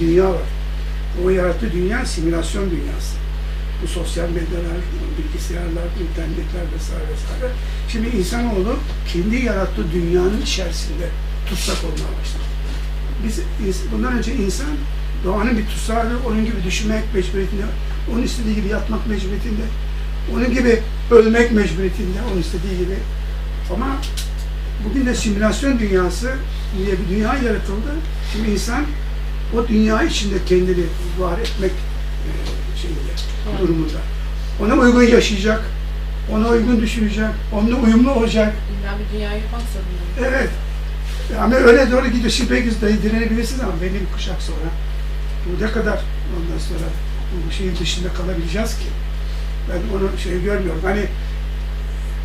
bir dünya var. O yarattığı dünya simülasyon dünyası. Bu sosyal medyalar, bilgisayarlar, internetler vesaire vesaire. Şimdi insanoğlu kendi yarattığı dünyanın içerisinde tutsak olmaya başladı. Biz bundan önce insan doğanın bir tutsağıydı, onun gibi düşünmek mecburiyetinde, onun istediği gibi yatmak mecburiyetinde, onun gibi ölmek mecburiyetinde, onun istediği gibi. Ama bugün de simülasyon dünyası diye bir dünya yaratıldı. Şimdi insan o dünya içinde kendini var etmek e, şeyinde, durumunda. Ona uygun yaşayacak, ona uygun düşünecek, onunla uyumlu olacak. İlla bir dünya yapmak zorunda. Evet. Ama öyle doğru gidiyor. Şimdi belki direnebilirsiniz ama belli bir kuşak sonra bu ne kadar ondan sonra bu şeyin dışında kalabileceğiz ki? Ben onu şey görmüyorum. Hani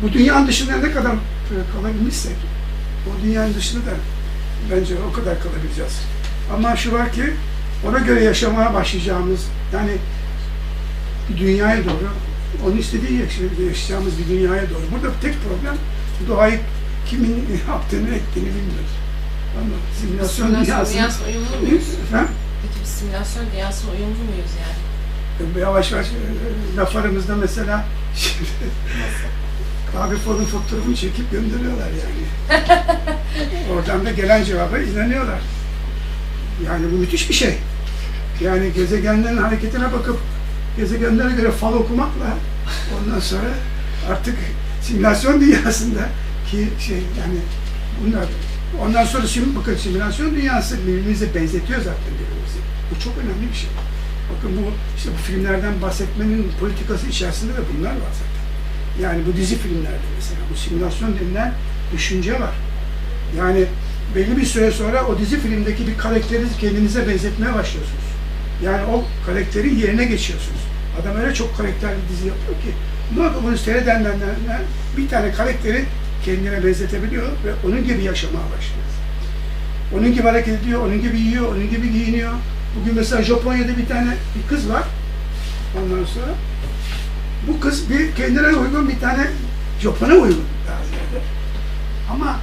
bu dünyanın dışında ne kadar kalabilmişsek o dünyanın dışında da bence o kadar kalabileceğiz. Ama şu var ki ona göre yaşamaya başlayacağımız yani bir dünyaya doğru onun istediği yaşay- yaşayacağımız bir dünyaya doğru. Burada tek problem doğayı kimin yaptığını ettiğini bilmiyoruz. Ama simülasyon Simülasyon dünyası... dünyasına uyumlu muyuz? Efendim? Peki biz simülasyon dünyasına uyumlu muyuz yani? Yavaş yavaş e, laf aramızda mesela kahve falın fotoğrafını çekip gönderiyorlar yani. Oradan da gelen cevaba inanıyorlar. Yani bu müthiş bir şey. Yani gezegenlerin hareketine bakıp gezegenlere göre fal okumakla ondan sonra artık simülasyon dünyasında ki şey yani bunlar ondan sonra şimdi bakın simülasyon dünyası birbirimize benzetiyor zaten birbirimizi. Bu çok önemli bir şey. Bakın bu işte bu filmlerden bahsetmenin politikası içerisinde de bunlar var zaten. Yani bu dizi filmlerde mesela bu simülasyon denilen düşünce var. Yani belli bir süre sonra o dizi filmdeki bir karakteri kendinize benzetmeye başlıyorsunuz. Yani o karakterin yerine geçiyorsunuz. Adam öyle çok karakterli dizi yapıyor ki bunu, bunu seyredenler bir tane karakteri kendine benzetebiliyor ve onun gibi yaşamaya başlıyor. Onun gibi hareket ediyor, onun gibi yiyor, onun gibi giyiniyor. Bugün mesela Japonya'da bir tane bir kız var. Ondan sonra bu kız bir kendine uygun bir tane Japon'a uygun. Ama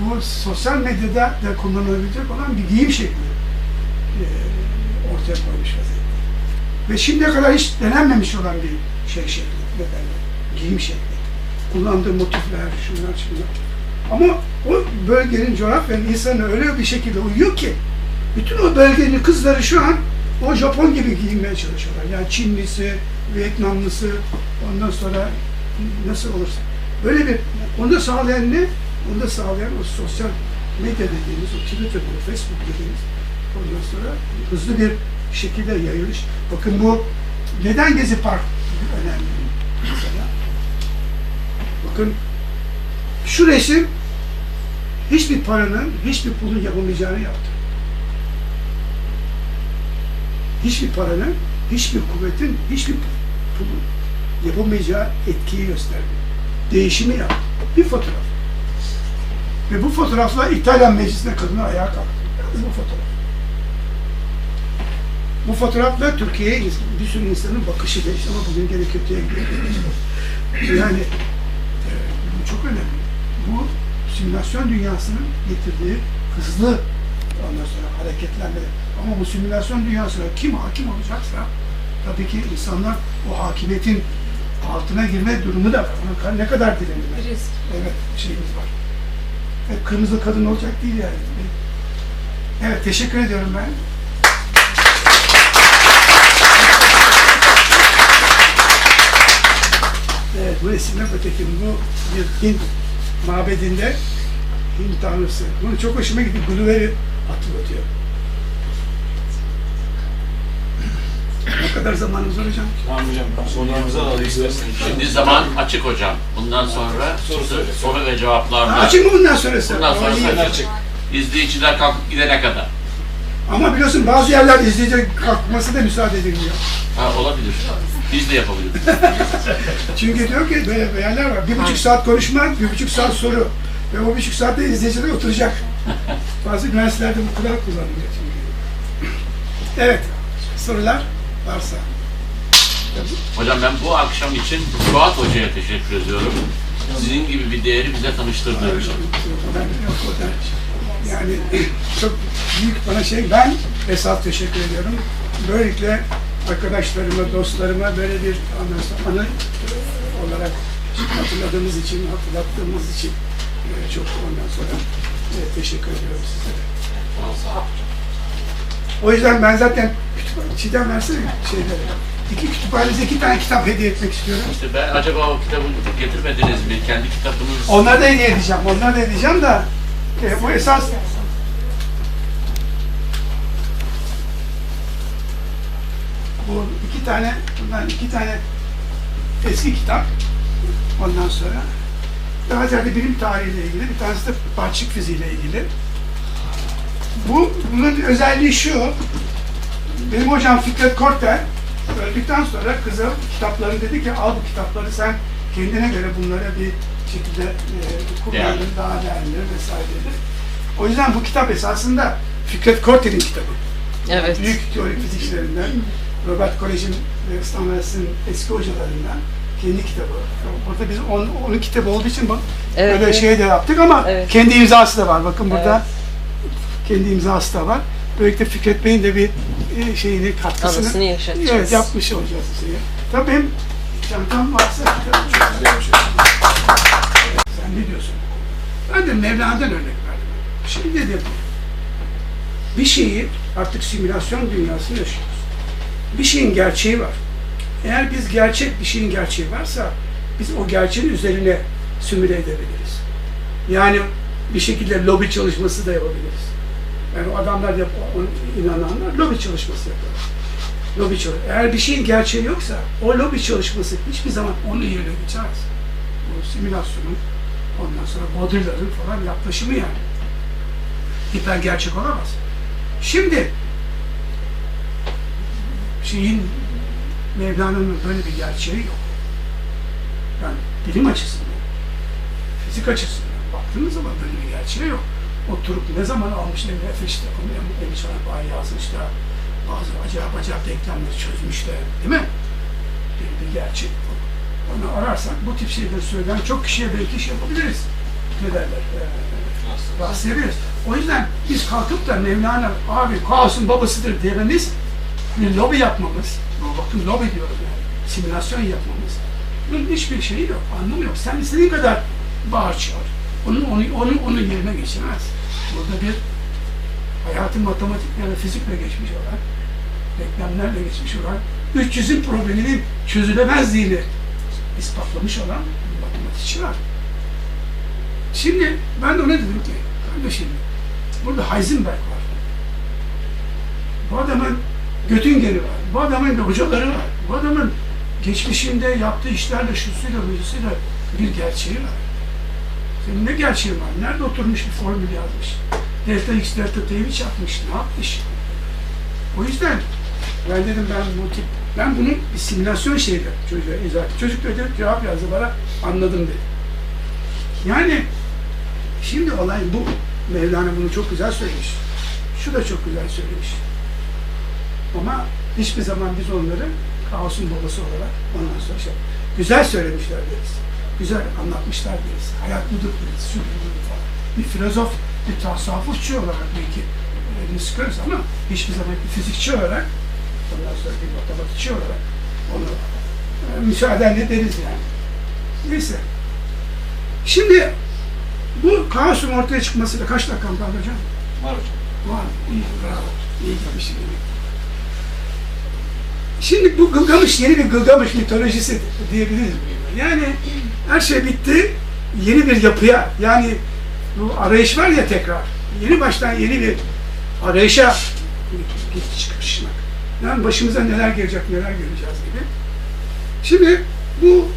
bu sosyal medyada da kullanılabilecek olan bir giyim şekli eee, ortaya koymuş vaziyette. Ve şimdiye kadar hiç denenmemiş olan bir şey şekli, ne derler, giyim şekli. Kullandığı motifler, şunlar şunlar. Ama o bölgenin coğrafyanın insanı öyle bir şekilde uyuyor ki bütün o bölgenin kızları şu an o Japon gibi giyinmeye çalışıyorlar. Yani Çinlisi, Vietnamlısı, ondan sonra nasıl olursa. Böyle bir, onu da sağlayan ne? Onu da sağlayan o sosyal medya dediğimiz, o Twitter, o Facebook dediğimiz ondan sonra hızlı bir şekilde yayılış. Bakın bu neden Gezi Park önemli mesela? Bakın şu resim hiçbir paranın, hiçbir pulun yapamayacağını yaptı. Hiçbir paranın, hiçbir kuvvetin, hiçbir pulun yapamayacağı etkiyi gösterdi. Değişimi yaptı. Bir fotoğraf. Ve bu fotoğrafla İtalyan meclisine kadını ayağa kalktı. Yalnız bu fotoğraf. Bu fotoğrafla Türkiye'ye bir sürü insanın bakışı değişti ama bugün gene kötüye gidiyor. Yani e, bu çok önemli. Bu simülasyon dünyasının getirdiği hızlı ondan sonra hareketlenme. Ama bu simülasyon dünyasına kim hakim olacaksa tabii ki insanlar o hakimiyetin altına girme durumu da var. Ona ne kadar direnirler. Evet, şeyimiz var. Hep kırmızı kadın olacak değil yani. Evet, teşekkür ediyorum ben. Evet, bu resimler öteki bu bir Hint mabedinde Hint tanrısı. Bunu çok hoşuma gitti. Gulliver'i hatırlatıyor. Ne kadar zamanımız var hocam? Tamam hocam, sorularımızı alalım isterseniz. Şimdi zaman açık hocam. Bundan sonra Soru soru, soru ve cevaplarla Açık mı bundan sonrası? Bundan sonrası İyi. açık. Açık. izleyiciler kalkıp gidene kadar. Ama biliyorsun bazı yerler izleyici kalkması da müsaade edilmiyor. Ha, olabilir. Biz de yapabiliriz. Çünkü diyor ki böyle yerler var. Bir buçuk saat konuşma, bir buçuk saat soru. Ve o bir buçuk saatte izleyiciler oturacak. Bazı üniversitelerde bu kural kullanılıyor. Evet, sorular varsa. Hocam ben bu akşam için Fuat Hoca'ya teşekkür ediyorum. Sizin gibi bir değeri bize tanıştırdığı için. Yani çok büyük bana şey, ben Esat teşekkür ediyorum. Böylelikle arkadaşlarıma, dostlarıma böyle bir anı olarak hatırladığımız için, hatırlattığımız için e, çok ondan sonra e, teşekkür ediyorum sizlere. O yüzden ben zaten kütüphane, Çiğdem versene şeyleri. İki kütüphanenize iki tane kitap hediye etmek istiyorum. İşte ben acaba o kitabı getirmediniz mi? Kendi kitabınız. Onları da hediye edeceğim. Onları da edeceğim da e, bu esas bu iki tane bundan iki tane eski kitap ondan sonra daha ziyade bilim tarihiyle ilgili bir tanesi de parçık fiziğiyle ilgili. Bu bunun özelliği şu. Benim hocam Fikret Kortel öldükten sonra kızım kitaplarını dedi ki al bu kitapları sen kendine göre bunlara bir şekilde e, kullandın, daha değerli vesaire dedi. O yüzden bu kitap esasında Fikret Kortel'in kitabı. Evet. Büyük teorik fizikçilerinden, Robert Kolej'in ve Stanley Üniversitesi'nin eski hocalarından kendi kitabı. Burada biz onun, onun kitabı olduğu için bu Evet, böyle evet. şey de yaptık ama Evet. kendi imzası da var. Bakın burada kendi imzası da var. Böylelikle Fikret Bey'in de bir e, şeyini katkısını Anısını yaşatacağız. evet, yapmış olacağız. Şeyi. Tabii benim çantam varsa sen ne diyorsun? Ben de Mevlana'dan örnek verdim. Şimdi dedim bir şeyi artık simülasyon dünyasında yaşıyoruz. Bir şeyin gerçeği var. Eğer biz gerçek bir şeyin gerçeği varsa biz o gerçeğin üzerine simüle edebiliriz. Yani bir şekilde lobi çalışması da yapabiliriz. Yani adamlar ona inananlar lobi çalışması yapıyorlar. Lobi çalış. Eğer bir şeyin gerçeği yoksa o lobi çalışması hiçbir zaman onun yerine geçemez. Bu simülasyonun ondan sonra Baudrillard'ın falan yaklaşımı yani. Hiper gerçek olamaz. Şimdi şeyin Mevlana'nın böyle bir gerçeği yok. Yani bilim açısından, fizik açısından baktığınız zaman böyle bir gerçeği yok. Oturup ne zaman almış ne nefes işte onu Emiş Araba'yı yazmış da bazı acayip acayip denklemleri çözmüş de değil mi? Bir, bir gerçek bu. Onu ararsak bu tip şeyleri söyleyen çok kişiye belki iş yapabiliriz. Ne derler? Ee, rastlayabiliriz. O yüzden biz kalkıp da Mevlana abi kaosun babasıdır dememiz bir lobi yapmamız, bakın lobi diyorum yani, simülasyon yapmamız. Bunun hiçbir şeyi yok, anlamı yok. Sen istediğin kadar bağır çağır. Onun, onun, onun, onun yerine geçemez. Burada bir hayatın matematik ya da fizikle geçmiş olan, denklemlerle geçmiş olan, 300'ün probleminin çözülemezliğini ispatlamış olan bir matematikçi var. Şimdi ben de ona dedim ki, kardeşim, burada Heisenberg var. Bu adamın Göttinger'i var. Bu adamın da hocaları var. Bu adamın geçmişinde yaptığı işlerle, şusuyla, buyusuyla bir gerçeği var. Senin ne gerçeği var? Nerede oturmuş bir formül yazmış? Delta X, Delta T'yi çarpmış? Ne yapmış? O yüzden ben dedim ben bu tip, ben bunun bir simülasyon şeyle çocuğa izah ettim. Çocuk da dedi, cevap yazdı bana, anladım dedi. Yani şimdi olay bu. Mevlana bunu çok güzel söylemiş. Şu da çok güzel söylemiş. Ama hiçbir zaman biz onları kaosun babası olarak ondan sonra şey, güzel söylemişler deriz. Güzel anlatmışlar deriz. Hayat budur deriz. Şu budur falan. Bir filozof, bir tasavvufçu olarak belki elini sıkarız ama hiçbir zaman bir fizikçi olarak ondan sonra bir matematikçi olarak onu e, müsaadenle deriz yani. Neyse. Şimdi bu kaosun ortaya çıkmasıyla kaç dakikam kaldı hocam? Var hocam. Var. İyi, bravo. İyi gitmişsin. Şimdi bu Gılgamış yeni bir Gılgamış mitolojisi diyebiliriz? Yani her şey bitti. Yeni bir yapıya yani bu arayış var ya tekrar. Yeni baştan yeni bir arayışa çıkışmak. Yani başımıza neler gelecek, neler göreceğiz gibi. Şimdi bu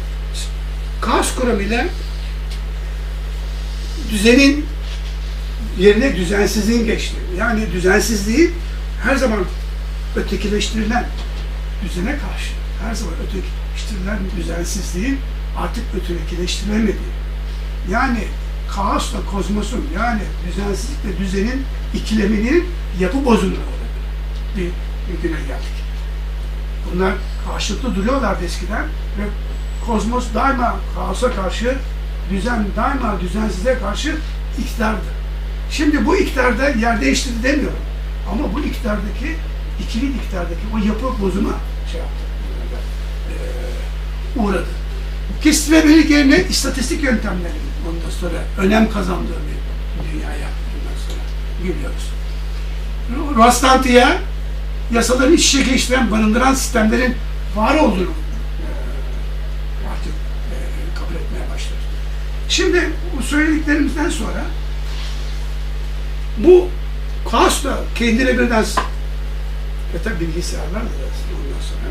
kaos kuramıyla düzenin yerine düzensizliğin geçti. Yani düzensizliği her zaman ötekileştirilen düzene karşı her zaman ötekileştirilen düzensizliğin artık ötekileştirilemediği. Yani kaosla kozmosun yani düzensizlikle düzenin ikileminin yapı bozulma bir, bir güne geldik. Bunlar karşılıklı duruyorlardı eskiden ve kozmos daima kaosa karşı, düzen daima düzensize karşı iktidardı. Şimdi bu iktidarda yer değiştirdi demiyorum. Ama bu iktidardaki, ikili iktidardaki o yapı bozuma şey yaptı. Ee, uğradı. Kestirebilirlik yerine istatistik yöntemlerin ondan sonra önem kazandığı bir dünyaya ondan sonra geliyoruz. Rastlantıya yasaların iç içe barındıran sistemlerin var olduğunu e, e, kabul etmeye başladı. Şimdi bu söylediklerimizden sonra bu kaos da kendine birden ve tabi bilgisayarlarla da ondan sonra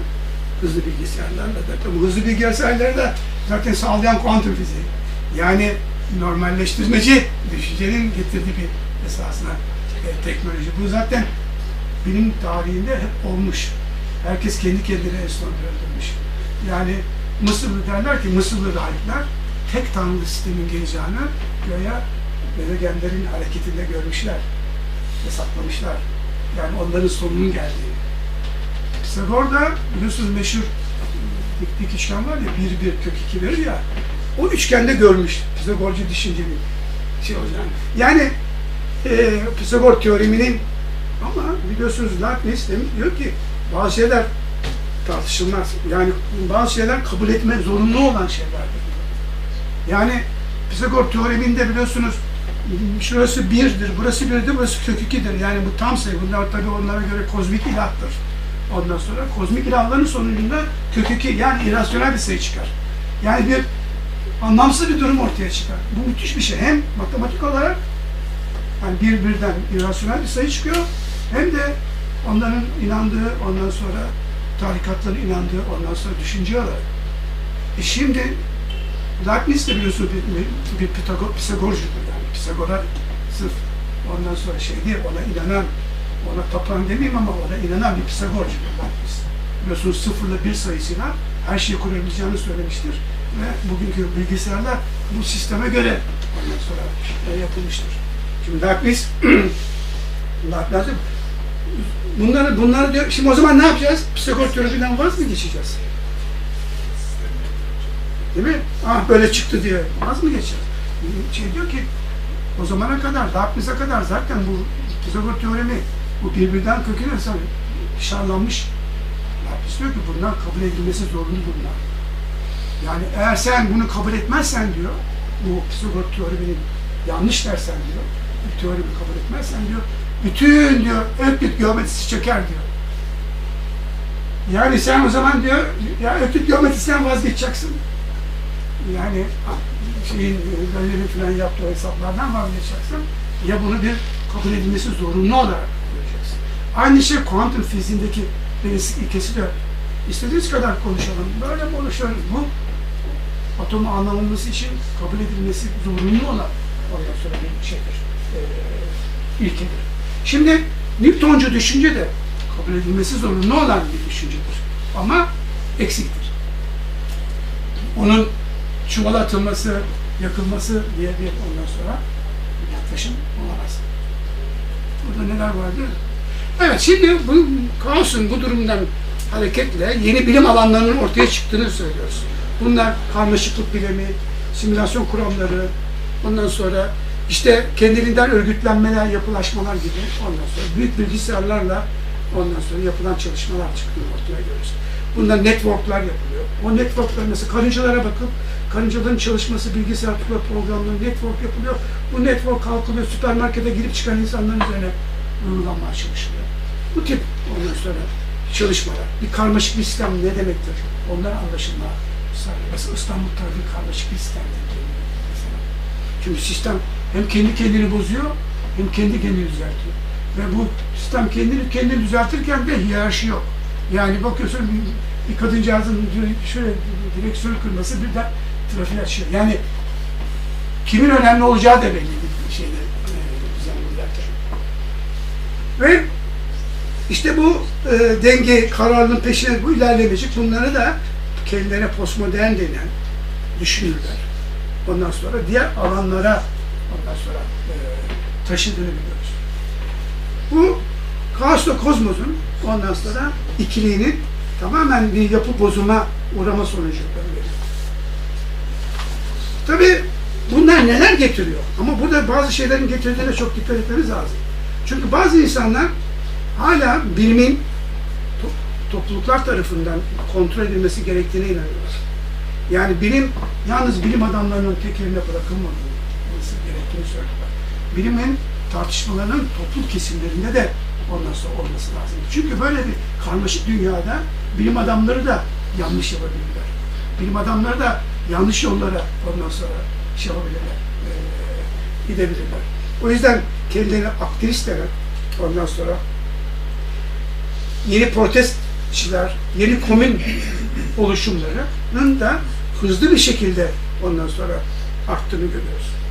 hızlı bilgisayarlarla da tabi hızlı bilgisayarları da zaten sağlayan kuantum fiziği. Yani normalleştirmeci düşüncenin getirdiği bir esasına e, teknoloji. Bu zaten bilim tarihinde hep olmuş. Herkes kendi kendine enstrüman öldürmüş. Yani Mısırlı derler ki Mısırlı rahipler tek tanrı sistemin geleceğini göğe gezegenlerin hareketinde görmüşler. Hesaplamışlar. Yani onların sonunun geldiğini. Pisagor da biliyorsunuz meşhur dik dik üçgen var ya bir bir kök iki verir ya o üçgende görmüş Pisagorcu düşüncenin şey olacağını. Yani e, Pisagor teoreminin ama biliyorsunuz Leibniz demiş diyor ki bazı şeyler tartışılmaz. Yani bazı şeyler kabul etme zorunlu olan şeylerdir. Yani Pisagor teoreminde biliyorsunuz şurası birdir, burası birdir, burası kök ikidir. Yani bu tam sayı. Bunlar tabii onlara göre kozmik ilahtır. Ondan sonra kozmik ilahların sonucunda kök iki yani irasyonel bir sayı çıkar. Yani bir anlamsız bir durum ortaya çıkar. Bu müthiş bir şey. Hem matematik olarak yani bir birden irasyonel bir sayı çıkıyor hem de onların inandığı ondan sonra tarikatların inandığı ondan sonra düşünce olarak. E şimdi Leibniz de biliyorsunuz bir, bir, bir Pisagorcudur yani. Pisagor'a sırf ondan sonra şey diye ona inanan, ona tapan demeyeyim ama ona inanan bir Pisagorcudur Leibniz. Biliyorsunuz sıfırla bir sayısıyla her şeyi kurabileceğini söylemiştir. Ve bugünkü bilgisayarlar bu sisteme göre ondan sonra yapılmıştır. Şimdi Leibniz Leibniz bunları, bunları diyor, şimdi o zaman ne yapacağız? Teorisinden vaz mı geçeceğiz? Değil mi? Ah böyle çıktı diye vaz mı geçeceğiz? Şey diyor ki o zamana kadar, Leibniz'e kadar zaten bu Pisagor teoremi bu birbirinden köküne şarlanmış. Leibniz diyor ki bunlar kabul edilmesi zorunlu bunlar. Yani eğer sen bunu kabul etmezsen diyor, bu Pisagor teoreminin yanlış dersen diyor, bu teoremi kabul etmezsen diyor, bütün diyor Öklit geometrisi çöker diyor. Yani sen o zaman diyor, ya Öklit geometrisinden vazgeçeceksin. Yani şeyin Galile'nin falan yaptığı hesaplardan vazgeçeceksin. Ya bunu bir kabul edilmesi zorunlu olarak göreceksin. Aynı şey kuantum fiziğindeki birisi ilkesi de istediğiniz kadar konuşalım. Böyle konuşuyoruz. Bu atomu anlamamız için kabul edilmesi zorunlu olan ondan sonra bir şeydir. Ee, ilkedir. Şimdi Newtoncu düşünce de kabul edilmesi zorunlu olan bir düşüncedir. Ama eksiktir. Onun çuvala atılması, yakılması diye bir ondan sonra yaklaşım olamaz. Burada neler vardı? Evet, şimdi bu kaosun bu durumdan hareketle yeni bilim alanlarının ortaya çıktığını söylüyoruz. Bunlar karmaşıklık bilimi, simülasyon kuramları, ondan sonra işte kendiliğinden örgütlenmeler, yapılaşmalar gibi ondan sonra büyük bilgisayarlarla ondan sonra yapılan çalışmalar çıktığını ortaya görüyoruz. Bunda networklar yapılıyor. O networklar mesela karıncalara bakıp karıncaların çalışması bilgisayar tıkla programları network yapılıyor. Bu network kalkılıyor. Süpermarkete girip çıkan insanların üzerine uygulanmaya çalışılıyor. Bu tip ondan sonra çalışmalar. Bir karmaşık bir sistem ne demektir? Onlar anlaşılma sağlıyor. Mesela İstanbul trafiği karmaşık bir. Mesela. Çünkü sistem hem kendi kendini bozuyor hem kendi kendini düzeltiyor. Ve bu sistem kendini kendini düzeltirken de hiyerarşi yok. Yani bakıyorsun bir, bir kadıncağızın şöyle direksiyonu kırması birden trafiği açıyor. Yani kimin önemli olacağı da belli şeyde e, düzenlenirken. Ve işte bu e, denge kararının peşine bu ilerlemeyecek. Bunları da kendilerine postmodern denen düşünürler. Ondan sonra diğer alanlara ondan sonra e, taşıdığını biliyoruz. Bu Kaosla kozmosun ondan sonra ikiliğinin tamamen bir yapı bozuma uğrama sonucu böyle. Tabi bunlar neler getiriyor? Ama burada bazı şeylerin getirdiğine çok dikkat etmemiz lazım. Çünkü bazı insanlar hala bilimin to- topluluklar tarafından kontrol edilmesi gerektiğine inanıyorlar. Yani bilim, yalnız bilim adamlarının tek eline bırakılmaması gerektiğini söylüyorlar. Bilimin tartışmalarının toplum kesimlerinde de ondan sonra olması lazım. Çünkü böyle bir karmaşık dünyada bilim adamları da yanlış yapabilirler. Bilim adamları da yanlış yollara ondan sonra şey yapabilirler, eee, gidebilirler. O yüzden kendilerine aktivist ondan sonra yeni protestçiler, yeni komün oluşumlarının da hızlı bir şekilde ondan sonra arttığını görüyoruz.